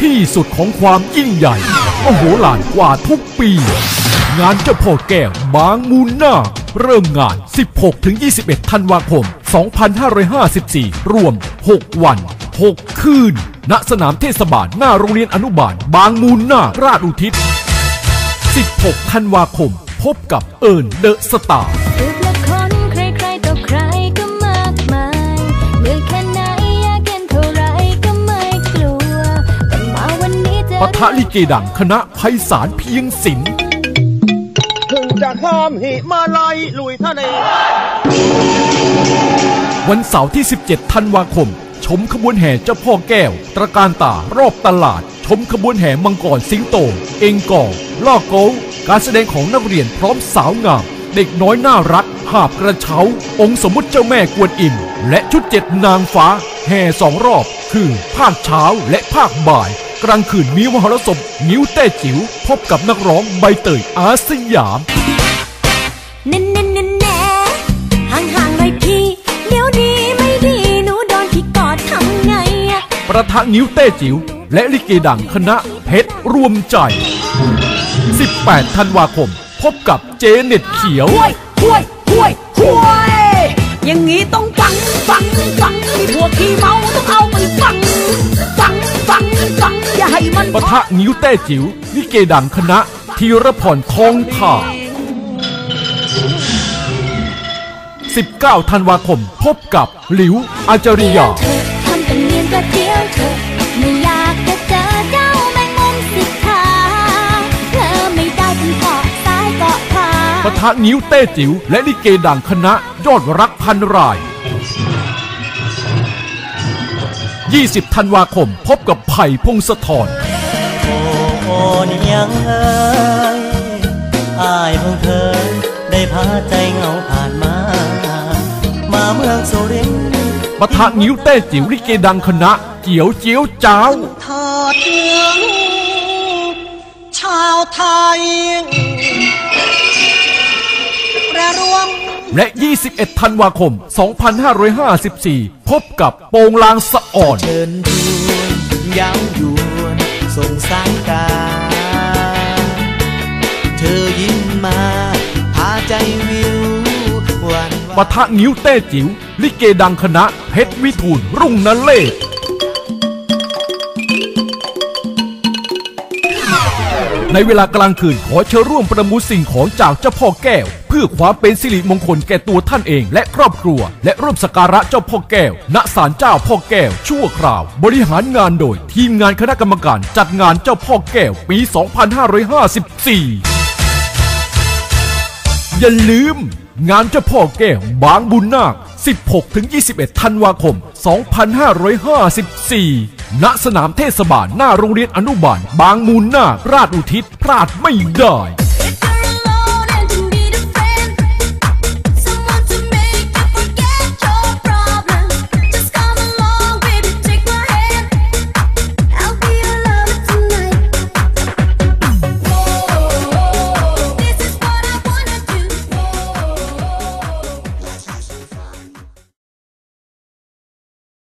ที่สุดของความยิ่งใหญ่มโหฬารกว่าทุกปี งานเจ้าพ่อแก้วบางมูลนาเริ่มงาน 16-21 ธันวาคม 2554 รวม 6 วัน 6 คืน ณ สนามเทศบาล หน้าโรงเรียนอนุบาล บางมูลนาราชอุทิศ 16 ธันวาคม พบกับเอิญเดอะสตาร์ ปะทะลิเกดังคณะไพศาลเพียงศิลป์ถึงจะข้ามหิมาลัยลุยทะเลวันเสาร์ที่ 17 ธันวาคม ชมขบวนแห่เจ้าพ่อแก้ว ตระการตารอบตลาด ชมขบวนแห่มังกรสิงโต เองกอล่อโกวการแสดงของนักเรียนพร้อมสาวงาม เด็กน้อยน่ารัก หาบกระเช้า องค์สมมุติเจ้าแม่กวนอิม และชุดเจ็ดนางฟ้า แห่สองรอบ คือภาคเช้าและภาคบ่าย กลางคืนมีมหรสพนิ้วแต้จิ๋วพบกับนักร้องใบเตยอาสยามแน่แน่แน่แน่ห่างห่างๆหน่อยพี่ เดี๋ยวดีไม่ดีหนูโดนพี่กอดทำไงอะประทะนิ้วเต้จิ๋วและลิเกดังคณะเพชรรวมใจ 18 ธันวาคม พบกับเจเน็ตเขียวห้วยห้วยห้วยห้วยอย่างนี้ต้องฟังฟังฟังไอ้พวกขี้เมาต้อง ปะทะนิ้วเต้จิ๋วลิเกดังคณะธีรพรทองผ่า19 ธันวาคม พบกับหลิวอาจาริยาเธอทำเป็นเนียนประเดียวเธอไม่อยากจะเจอเจ้าแมงมุมสิบขาเธอไม่ได้เป็นเกาะซ้ายเกาะขวาปะทะนิ้วเต้จิ๋วและลิเกดังคณะยอดรักพันราย 20 ธันวาคม พบกับไผ่พงศธรโอ้โอ้ นี่ยังเอ้ยอายเพิ่งเคยได้พาใจเหงาผ่านมา มาเมืองสุรินทร์ปะทะนิ้วเต้จิ๋วลิเกดังคณะ เจียวเจียวจ้าวทอดเนื้อชาวไทยประรวมและ 21 ธันวาคม 2554 พบกับโปงลางสะอ่อน เชิญชวนเย้าวยวนส่งสาย ปะทะนิ้วเต้จิ๋วลิเกดังคณะเพชรวิทูลรุ่งนเลศในเวลากลางคืนขอเชิญร่วมประมูลสิ่งของจากเจ้าพ่อแก้ว เพื่อความเป็นสิริมงคลแก่ตัวท่านเองและครอบครัว และร่วมสักการะเจ้าพ่อแก้ว ณศาลเจ้าพ่อแก้ว ชั่วคราว บริหารงานโดย ทีมงานคณะกรรมการจัดงานเจ้าพ่อแก้วปี 2554 อย่าลืม งานเจ้าพ่อแก้วบางบุญนาค 16-21 ธันวาคม 2554 ณ สนามเทศบาลหน้าโรงเรียนอนุบาล บางมูลนาคราชอุทิศพลาดไม่ได้